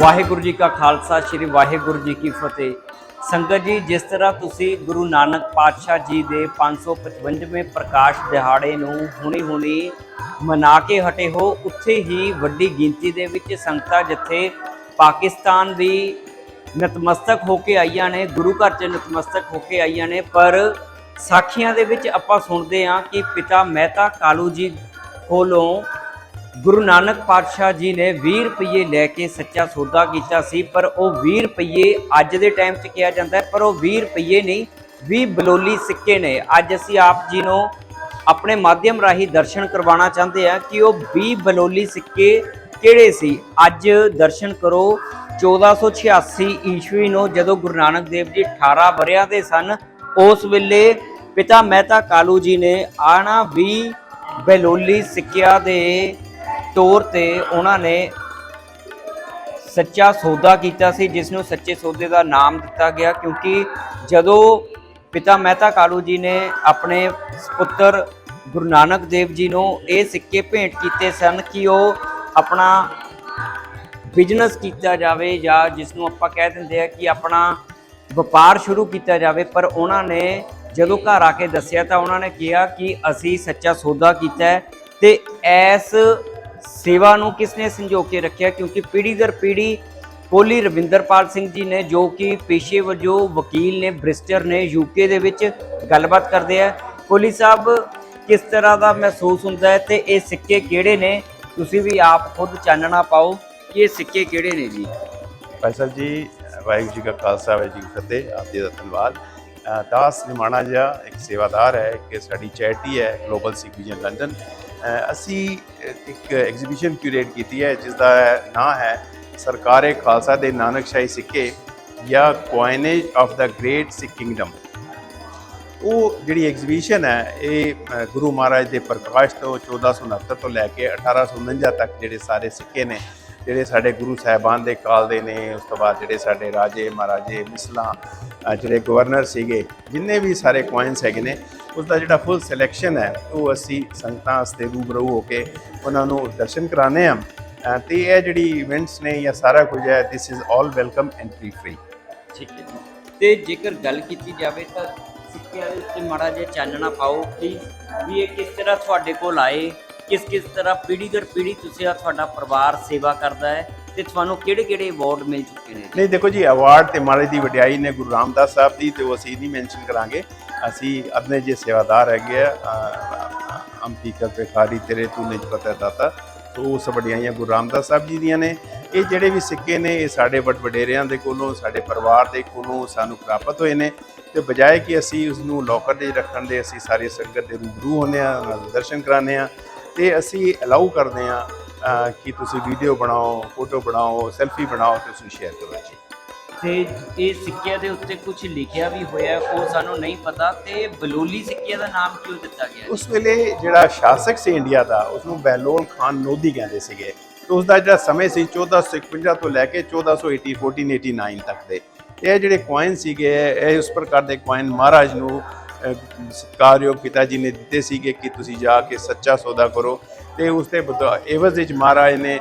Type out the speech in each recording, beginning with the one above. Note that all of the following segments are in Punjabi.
ਵਾਹਿਗੁਰੂ ਜੀ ਕਾ ਖਾਲਸਾ, ਸ੍ਰੀ ਵਾਹਿਗੁਰੂ ਜੀ ਕੀ ਫਤਿਹ। ਸੰਗਤ ਜੀ, ਜਿਸ ਤਰ੍ਹਾਂ ਤੁਸੀਂ ਗੁਰੂ ਨਾਨਕ ਪਾਤਸ਼ਾਹ ਜੀ ਦੇ 555ਵੇਂ ਪ੍ਰਕਾਸ਼ ਦਿਹਾੜੇ ਨੂੰ ਹੁਣੀ-ਹੁਣੀ ਮਨਾ ਕੇ ਹਟੇ ਹੋ, ਉੱਥੇ ਹੀ ਵੱਡੀ ਗਿਣਤੀ ਦੇ ਵਿੱਚ ਸੰਗਤਾਂ ਜਿੱਥੇ ਪਾਕਿਸਤਾਨ ਵੀ ਨਤਮਸਤਕ ਹੋ ਕੇ ਆਈਆਂ ਨੇ, ਗੁਰੂ ਘਰ 'ਚ ਨਤਮਸਤਕ ਹੋ ਕੇ ਆਈਆਂ ਨੇ, ਪਰ ਸਾਖੀਆਂ ਦੇ ਵਿੱਚ ਆਪਾਂ ਸੁਣਦੇ ਹਾਂ ਕਿ ਪਿਤਾ ਮਹਿਤਾ ਕਾਲੂ ਜੀ ਕੋਲੋਂ ਗੁਰੂ ਨਾਨਕ ਪਾਤਸ਼ਾਹ ਜੀ ਨੇ 20 ਰੁਪਏ ਲੈ ਕੇ ਸੱਚਾ ਸੌਦਾ ਕੀਤਾ ਸੀ, ਪਰ ਉਹ 20 ਰੁਪਏ ਅੱਜ ਦੇ ਟਾਈਮ 'ਚ ਕਿਹਾ ਜਾਂਦਾ ਪਰ ਉਹ 20 ਰੁਪਏ ਨਹੀਂ 20 ਬਲੋਲੀ ਸਿੱਕੇ ਨੇ। ਅੱਜ ਅਸੀਂ ਆਪ ਜੀ ਨੂੰ ਆਪਣੇ ਮਾਧਿਅਮ ਰਾਹੀਂ ਦਰਸ਼ਨ ਕਰਵਾਉਣਾ ਚਾਹੁੰਦੇ ਆ ਕਿ ਉਹ 20 ਬਲੋਲੀ ਸਿੱਕੇ ਕਿਹੜੇ ਸੀ। ਅੱਜ ਦਰਸ਼ਨ ਕਰੋ 1486 ਈਸਵੀ ਨੂੰ ਜਦੋਂ ਗੁਰੂ ਨਾਨਕ ਦੇਵ ਜੀ 18 ਵਰਿਆਂ ਦੇ ਸਨ, ਉਸ ਵੇਲੇ ਪਿਤਾ ਮਹਿਤਾ ਕਾਲੂ ਜੀ ਨੇ ਆਣਾ 20 ਬਲੋਲੀ ਸਿੱਕਿਆਂ ਦੇ ਤੌਰ ਤੇ ਉਹਨਾਂ ਨੇ ਸੱਚਾ ਸੌਦਾ ਕੀਤਾ ਸੀ, ਜਿਸ ਨੂੰ ਸੱਚੇ ਸੌਦੇ ਦਾ ਨਾਮ ਦਿੱਤਾ ਗਿਆ, ਕਿਉਂਕਿ ਜਦੋਂ ਪਿਤਾ ਮਹਿਤਾ ਕਾਲੂ ਜੀ ਨੇ ਆਪਣੇ ਪੁੱਤਰ ਗੁਰੂ ਨਾਨਕ ਦੇਵ ਜੀ ਨੂੰ ਇਹ ਸਿੱਕੇ ਭੇਂਟ ਕੀਤੇ ਸਨ ਕਿ ਉਹ ਆਪਣਾ ਬਿਜ਼ਨਸ ਕੀਤਾ ਜਾਵੇ ਜਾਂ ਜਿਸ ਨੂੰ ਆਪਾਂ ਕਹਿ ਦਿੰਦੇ ਆ ਕਿ ਆਪਣਾ ਵਪਾਰ ਸ਼ੁਰੂ ਕੀਤਾ ਜਾਵੇ, ਪਰ ਉਹਨਾਂ ਨੇ ਜਦੋਂ ਘਰ ਆ ਕੇ ਦੱਸਿਆ ਤਾਂ ਉਹਨਾਂ ਨੇ ਕਿਹਾ ਕਿ ਅਸੀਂ ਸੱਚਾ ਸੌਦਾ ਕੀਤਾ ਹੈ ਤੇ ਐਸ ਸੇਵਾ ਨੂੰ ਕਿਸ ਨੇ ਸੰਜੋ ਕੇ ਰੱਖਿਆ? ਕਿਉਂਕਿ ਪੀੜ੍ਹੀ ਦਰ ਪੀੜ੍ਹੀ ਕੋਲੀ ਰਵਿੰਦਰਪਾਲ ਸਿੰਘ ਜੀ ਨੇ, ਜੋ ਕਿ ਪੇਸ਼ੇ ਵਜੋਂ ਵਕੀਲ ਨੇ, ਬ੍ਰਿਸਟਰ ਨੇ ਯੂਕੇ ਦੇ ਵਿੱਚ ਗੱਲਬਾਤ ਕਰਦੇ ਆ। ਕੋਲੀ ਸਾਹਿਬ, ਕਿਸ ਤਰ੍ਹਾਂ ਦਾ ਮਹਿਸੂਸ ਹੁੰਦਾ ਹੈ ਤੇ ਇਹ ਸਿੱਕੇ ਕਿਹੜੇ ਨੇ? ਤੁਸੀਂ ਵੀ ਆਪ ਖੁਦ ਚਾਨਣਾ ਪਾਓ ਕਿ ਇਹ ਸਿੱਕੇ ਕਿਹੜੇ ਨੇ ਜੀ? ਭਾਈ ਸਾਹਿਬ ਜੀ, ਵਾਹਿਗੁਰੂ ਜੀ ਕਾ ਖਾਲਸਾ, ਵਾਹਿਗੁਰੂ ਜੀ ਕੀ ਫਤਿਹ, ਆਪ ਜੀ ਦਾ ਧੰਨਵਾਦ। ਦਾਸ ਨਿਮਾਣਾ ਜਿਹਾ ਇੱਕ ਸੇਵਾਦਾਰ ਹੈ ਕਿ ਸਾਡੀ ਚੈਰਿਟੀ ਹੈ, ਗਲੋਬਲ ਸਿੱਖ ਲੰਡਨ। ਅਸੀਂ ਇੱਕ ਐਗਜ਼ੀਬਿਸ਼ਨ ਕਿਊਰੇਟ ਕੀਤੀ ਹੈ ਜਿਸ ਦਾ ਨਾਂ ਹੈ ਸਰਕਾਰੇ ਖਾਲਸਾ ਦੇ ਨਾਨਕਸ਼ਾਹੀ ਸਿੱਕੇ ਜਾਂ coinage of the great Sikh kingdom ਉਹ ਜਿਹੜੀ ਐਗਜ਼ੀਬਿਸ਼ਨ ਹੈ, ਇਹ ਗੁਰੂ ਮਹਾਰਾਜ ਦੇ ਪ੍ਰਕਾਸ਼ ਤੋਂ 1469 ਤੋਂ ਲੈ ਕੇ 1849 ਤੱਕ ਜਿਹੜੇ ਸਾਰੇ ਸਿੱਕੇ ਨੇ, ਜਿਹੜੇ ਸਾਡੇ ਗੁਰੂ ਸਾਹਿਬਾਨ ਦੇ ਕਾਲ ਦੇ ਨੇ, ਉਸ ਤੋਂ ਬਾਅਦ ਜਿਹੜੇ ਸਾਡੇ ਰਾਜੇ ਮਹਾਰਾਜੇ ਮਿਸਲਾਂ ਜਿਹੜੇ ਗਵਰਨਰ ਸੀਗੇ, ਜਿੰਨੇ ਵੀ ਸਾਰੇ ਕੋਇਨਸ ਹੈਗੇ ਨੇ ਉਸ ਦਾ ਜਿਹੜਾ ਫੁੱਲ ਸਿਲੈਕਸ਼ਨ ਹੈ ਉਹ ਅਸੀਂ ਸੰਗਤਾਂ ਵਾਸਤੇ ਰੂਬਰੂ ਹੋ ਕੇ ਉਹਨਾਂ ਨੂੰ ਦਰਸ਼ਨ ਕਰਾਣੇ ਆ ਅ, ਤੇ ਇਹ ਜਿਹੜੀ ਇਵੈਂਟਸ ਨੇ ਜਾਂ ਸਾਰਾ ਕੁਝ ਹੈ this is all welcome entry free ਠੀਕ ਹੈ ਜੀ। ਤੇ ਜੇਕਰ ਗੱਲ ਕੀਤੀ ਜਾਵੇ ਤਾਂ ਸਿੱਕਿਆਂ ਦੇ ਉੱਤੇ ਮਾੜਾ ਜਿਹਾ ਚਾਨਣਾ ਪਾਓ ਪਲੀਜ਼ ਵੀ ਇਹ ਕਿਸ ਤਰ੍ਹਾਂ ਤੁਹਾਡੇ ਕੋਲ ਆਏ ਕਿਸ ਕਿਸ ਤਰ੍ਹਾਂ ਪੀੜ੍ਹੀ ਦਰ ਪੀੜ੍ਹੀ ਤੁਸੀਂ ਤੁਹਾਡਾ ਪਰਿਵਾਰ ਸੇਵਾ ਕਰਦਾ ਹੈ। ਤੇ ਤੁਹਾਨੂੰ ਕਿਹੜੇ ਕਿਹੜੇ ਅਵਾਰਡ ਮਿਲ ਚੁੱਕੇ ਨੇ? ਨਹੀਂ ਦੇਖੋ ਜੀ ਅਵਾਰਡ ਤੇ ਮਹਾਰਾਜ ਦੀ ਵਡਿਆਈ ਨੇ ਗੁਰੂ ਰਾਮਦਾਸ ਸਾਹਿਬ ਦੀ ਤੇ ਉਹ ਅਸੀਂ ਨਹੀਂ ਮੈਂਸ਼ਨ ਕਰਾਂਗੇ। ਅਸੀਂ ਆਪਣੇ ਜੇ ਸੇਵਾਦਾਰ ਹੈਗੇ ਆ ਅ, ਅੰਤੀ ਕਰ ਬੇਖਾਰੀ ਤੇਰੇ ਤੂੰ ਨਿਜ ਪਤਾ ਦਾਤਾ। ਤੋ ਉਸ ਵਡਿਆਈਆਂ ਗੁਰੂ ਰਾਮਦਾਸ ਸਾਹਿਬ ਜੀ ਦੀਆਂ ਨੇ। ਇਹ ਜਿਹੜੇ ਵੀ ਸਿੱਕੇ ਨੇ ਇਹ ਸਾਡੇ ਵੱਡ ਵਡੇਰਿਆਂ ਦੇ ਕੋਲੋਂ ਸਾਡੇ ਪਰਿਵਾਰ ਦੇ ਕੋਲੋਂ ਸਾਨੂੰ ਪ੍ਰਾਪਤ ਹੋਏ ਨੇ। ਤੇ ਬਜਾਏ ਕਿ ਅਸੀਂ ਉਸ ਨੂੰ ਲੋਕਰ ਦੇ ਰੱਖਣ ਦੇ ਅਸੀਂ ਸਾਰੀ ਸੰਗਤ ਦੇ ਰੂਬਰੂ ਹੁੰਦੇ ਆ ਉਹਨਾਂ ਦੇ ਦਰਸ਼ਨ ਕਰਾਉਂਦੇ ਆ ਤੇ ਅਸੀਂ ਅਲਾਉ ਕਰਦੇ ਆ ਕਿ ਤੁਸੀਂ ਵੀਡੀਓ ਬਣਾਓ ਫੋਟੋ ਬਣਾਓ ਸੈਲਫੀ ਬਣਾਓ ਤੇ ਉਸ ਨੂੰ ਸ਼ੇਅਰ ਕਰੋ ਜੀ। ਤੇ ਇਹ ਸਿੱਕਿਆਂ ਦੇ ਉੱਤੇ ਕੁਝ ਲਿਖਿਆ ਵੀ ਹੋਇਆ ਉਹ ਸਾਨੂੰ ਨਹੀਂ ਪਤਾ ਤੇ ਬਲੋਲੀ ਸਿੱਕਿਆਂ ਦਾ ਨਾਮ ਕਿਉਂ ਦਿੱਤਾ ਗਿਆ? ਉਸ ਵੇਲੇ ਜਿਹੜਾ ਸ਼ਾਸਕ ਸੀ ਇੰਡੀਆ ਦਾ ਉਸ ਨੂੰ ਬਹਿਲੋਲ ਖਾਨ ਲੋਧੀ ਕਹਿੰਦੇ ਸੀਗੇ। ਤੇ ਉਸ ਦਾ ਜਿਹੜਾ ਸਮੇਂ ਸੀ 1451 ਤੋਂ ਲੈ ਕੇ 1480 1489 ਤੱਕ ਦੇ। ਇਹ ਜਿਹੜੇ ਕੁਆਇਨ ਸੀਗੇ ਇਹ ਉਸ ਪ੍ਰਕਾਰ ਦੇ ਕੁਆਇਨ ਮਹਾਰਾਜ ਨੂੰ ਸਤਿਕਾਰਯੋਗ ਪਿਤਾ ਜੀ ਨੇ ਦਿੱਤੇ ਸੀਗੇ ਕਿ ਤੁਸੀਂ ਜਾ ਕੇ ਸੱਚਾ ਸੌਦਾ ਕਰੋ ਤੇ ਉਸ ਦੇ ਇਵਜ਼ ਵਿੱਚ ਮਹਾਰਾਜ ਨੇ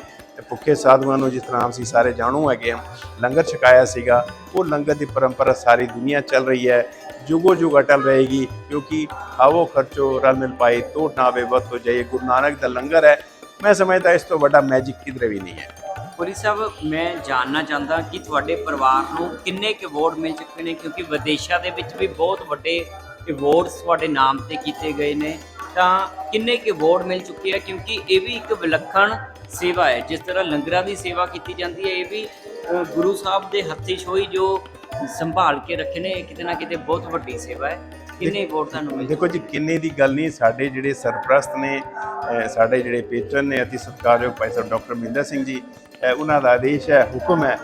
ਭੁੱਖੇ ਸਾਧੂਆਂ ਨੂੰ ਜਿਸ ਤਰ੍ਹਾਂ ਅਸੀਂ ਸਾਰੇ ਜਾਣੂ ਹੈਗੇ ਹਾਂ, ਲੰਗਰ ਛਕਾਇਆ ਸੀਗਾ, ਉਹ ਲੰਗਰ ਦੀ ਪਰੰਪਰਾ ਸਾਰੀ ਦੁਨੀਆ ਚੱਲ ਰਹੀ ਹੈ, ਜੁਗੋ ਜੁਗ ਅਟਲ ਰਹੇਗੀ, ਕਿਉਂਕਿ ਆਵੋ ਖਰਚੋ ਰਲ ਮਿਲ ਪਾਈ ਤੋਟ ਨਾ ਆਵੇ ਵਕਤ ਹੋ ਜਾਏ ਗੁਰੂ ਨਾਨਕ ਦਾ ਲੰਗਰ ਹੈ। ਮੈਂ ਸਮਝਦਾ ਇਸ ਤੋਂ ਵੱਡਾ ਮੈਜਿਕ ਕਿਧਰੇ ਵੀ ਨਹੀਂ ਹੈ। ਪੁਰੀ ਸਾਹਿਬ, ਮੈਂ ਜਾਣਨਾ ਚਾਹੁੰਦਾ ਕਿ ਤੁਹਾਡੇ ਪਰਿਵਾਰ ਨੂੰ ਕਿੰਨੇ ਕੁ ਅਵਾਰਡ ਮਿਲ ਚੁੱਕੇ ਨੇ, ਕਿਉਂਕਿ ਵਿਦੇਸ਼ਾਂ ਦੇ ਵਿੱਚ ਵੀ ਬਹੁਤ ਵੱਡੇ ਅਵਾਰਡਸ ਤੁਹਾਡੇ ਨਾਮ ਤੇ ਕੀਤੇ ਗਏ ਨੇ ਤਾਂ ਕਿੰਨੇ ਕੁ ਅਵਾਰਡ ਮਿਲ ਚੁੱਕੇ ਆ? ਕਿਉਂਕਿ ਇਹ ਵੀ ਇੱਕ ਵਿਲੱਖਣ ਸੇਵਾ ਹੈ ਜਿਸ ਤਰ੍ਹਾਂ ਲੰਗਰਾਂ ਦੀ ਸੇਵਾ ਕੀਤੀ ਜਾਂਦੀ ਹੈ ਇਹ ਵੀ ਗੁਰੂ ਸਾਹਿਬ ਦੇ ਹੱਥੀ ਛੋਈ ਜੋ ਸੰਭਾਲ ਕੇ ਰੱਖੇ ਨੇ ਇਹ ਕਿਤੇ ਨਾ ਕਿਤੇ ਬਹੁਤ ਵੱਡੀ ਸੇਵਾ ਹੈ। ਕਿੰਨੇ ਅਵਾਰਡ ਤੁਹਾਨੂੰ ਮਿਲ ਦੇਖੋ ਜੀ ਕਿੰਨੇ ਦੀ ਗੱਲ ਨਹੀਂ ਸਾਡੇ ਜਿਹੜੇ ਸਰਪ੍ਰਸਤ ਨੇ ਸਾਡੇ ਜਿਹੜੇ ਪੇਟਰਨ ਨੇ ਅਤੀ ਸਤਿਕਾਰਯੋਗ ਭਾਈ ਸਾਹਿਬ ਡਾਕਟਰ ਮਹਿੰਦਰ ਸਿੰਘ ਜੀ ਉਹਨਾਂ ਦਾ ਆਦੇਸ਼ ਹੈ ਹੁਕਮ ਹੈ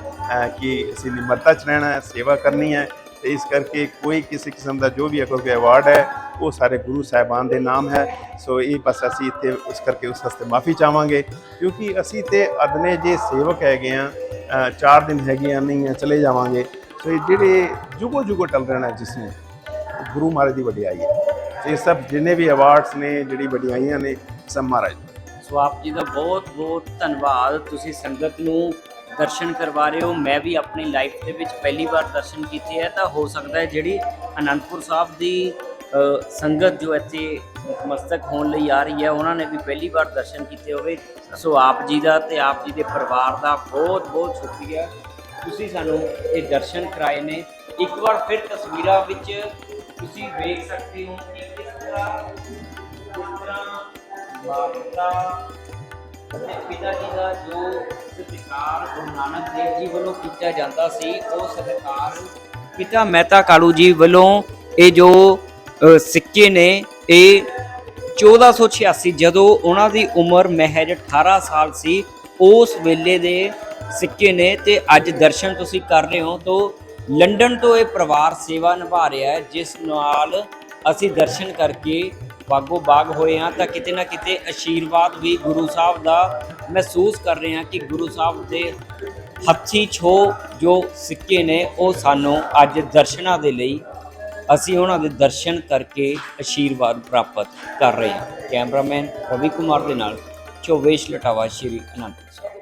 ਕਿ ਅਸੀਂ ਨਿਮਰਤਾ ਚ ਰਹਿਣਾ ਹੈ ਸੇਵਾ ਕਰਨੀ ਹੈ। ਤੇ ਇਸ ਕਰਕੇ ਕੋਈ ਕਿਸੇ ਕਿਸਮ ਦਾ ਜੋ ਵੀ ਅਗਰ ਕੋਈ ਅਵਾਰਡ ਹੈ, ਉਹ ਸਾਰੇ ਗੁਰੂ ਸਾਹਿਬਾਨ ਦੇ ਨਾਮ ਹੈ। ਸੋ ਇਹ ਬਸ ਅਸੀਂ ਇੱਥੇ ਉਸ ਕਰਕੇ ਉਸ ਵਾਸਤੇ ਮਾਫੀ ਚਾਹਾਂਗੇ, ਕਿਉਂਕਿ ਅਸੀਂ ਤੇ ਅਦਨੇ ਜੇ ਸੇਵਕ ਹੈਗੇ ਆ ਚਾਰ ਦਿਨ ਹੈਗੇ ਆ ਨਹੀਂ ਆ ਚਲੇ ਜਾਵਾਂਗੇ। ਸੋ ਇਹ ਜਿਹੜੇ ਜੁਗੋ ਜੁਗੋ ਟਲ ਰਹਿਣਾ ਜਿਸ ਨੇ ਗੁਰੂ ਮਹਾਰਾਜ ਦੀ ਵਡਿਆਈ ਹੈ। ਇਹ ਸਭ ਜਿੰਨੇ ਵੀ ਅਵਾਰਡਸ ਨੇ, ਜਿਹੜੀ ਵਡਿਆਈਆਂ ਨੇ, ਸਭ ਮਹਾਰਾਜ ਸੋ ਆਪ ਜੀ ਦਾ ਬਹੁਤ ਬਹੁਤ ਧੰਨਵਾਦ। ਤੁਸੀਂ ਸੰਗਤ ਨੂੰ ਦਰਸ਼ਨ ਕਰਵਾ ਰਹੇ ਹੋ। ਮੈਂ ਵੀ ਆਪਣੀ ਲਾਈਫ ਦੇ ਵਿੱਚ ਪਹਿਲੀ ਵਾਰ ਦਰਸ਼ਨ ਕੀਤੇ ਹੈ ਤਾਂ ਹੋ ਸਕਦਾ ਹੈ ਜਿਹੜੀ ਅਨੰਦਪੁਰ ਸਾਹਿਬ ਦੀ ਸੰਗਤ ਜੋ ਇੱਥੇ ਮਸਤਕ ਹੋਣ ਲਈ ਆ ਰਹੀ ਹੈ, ਉਹਨਾਂ ਨੇ ਵੀ ਪਹਿਲੀ ਵਾਰ ਦਰਸ਼ਨ ਕੀਤੇ ਹੋਵੇ। ਸੋ ਆਪ ਜੀ ਦਾ ਤੇ ਆਪ ਜੀ ਦੇ ਪਰਿਵਾਰ ਦਾ ਬਹੁਤ ਬਹੁਤ ਸ਼ੁਕਰੀਆ। ਤੁਸੀਂ ਸਾਨੂੰ ਇਹ ਦਰਸ਼ਨ ਕਰਾਏ ਨੇ। ਇੱਕ ਵਾਰ ਫਿਰ ਤਸਵੀਰਾਂ ਵਿੱਚ ਤੁਸੀਂ ਵੇਖ ਸਕਦੇ ਹੋ ਕਿ ਕਿਸ ਤਰ੍ਹਾਂ ਕਿਸ ਤਰ੍ਹਾਂ ਮਾਤਾ ਪਿਤਾ ਜੀ ਦਾ ਜੋ ਸਤਿਕਾਰ ਗੁਰੂ ਨਾਨਕ ਦੇਵ ਜੀ ਵੱਲੋਂ ਕੀਤਾ ਜਾਂਦਾ ਸੀ, ਉਹ ਸਤਿਕਾਰ ਪਿਤਾ ਮਹਿਤਾ ਕਾਲੂ ਜੀ ਵੱਲੋਂ ਇਹ ਜੋ ਸਿੱਕੇ ਨੇ, ਇਹ 1486 ਜਦੋਂ ਉਹਨਾਂ ਦੀ ਉਮਰ ਮਹਿਜ 18 ਸਾਲ ਸੀ, ਉਸ ਵੇਲੇ ਦੇ ਸਿੱਕੇ ਨੇ ਤੇ ਅੱਜ ਦਰਸ਼ਨ ਤੁਸੀਂ ਕਰ ਰਹੇ ਹੋ, ਤੋਂ ਲੰਡਨ ਤੋਂ ਇਹ ਪਰਿਵਾਰ ਸੇਵਾ ਨਿਭਾ ਰਿਹਾ ਹੈ, ਜਿਸ ਨਾਲ ਅਸੀਂ ਦਰਸ਼ਨ ਕਰਕੇ ਬਾਗੋ ਬਾਗ ਹੋਏ ਹਾਂ ਤਾਂ ਕਿਤੇ ਨਾ ਕਿਤੇ ਆਸ਼ੀਰਵਾਦ ਵੀ ਗੁਰੂ ਸਾਹਿਬ ਦਾ ਮਹਿਸੂਸ ਕਰ ਰਹੇ ਹਾਂ ਕਿ ਗੁਰੂ ਸਾਹਿਬ ਦੇ ਹੱਥੀ ਛੋ ਜੋ ਸਿੱਕੇ ਨੇ ਉਹ ਸਾਨੂੰ ਅੱਜ ਦਰਸ਼ਨਾਂ ਦੇ ਲਈ ਅਸੀਂ ਉਹਨਾਂ ਦੇ ਦਰਸ਼ਨ ਕਰਕੇ ਆਸ਼ੀਰਵਾਦ ਪ੍ਰਾਪਤ ਕਰ ਰਹੇ ਹਾਂ। ਕੈਮਰਾਮੈਨ ਰਵੀ ਕੁਮਾਰ ਦੇ ਨਾਲ ਚੋਵੇਸ਼ ਲਟਾਵਾ, ਸ਼੍ਰੀ ਅਨੰਦਪੁਰ ਸਾਹਿਬ।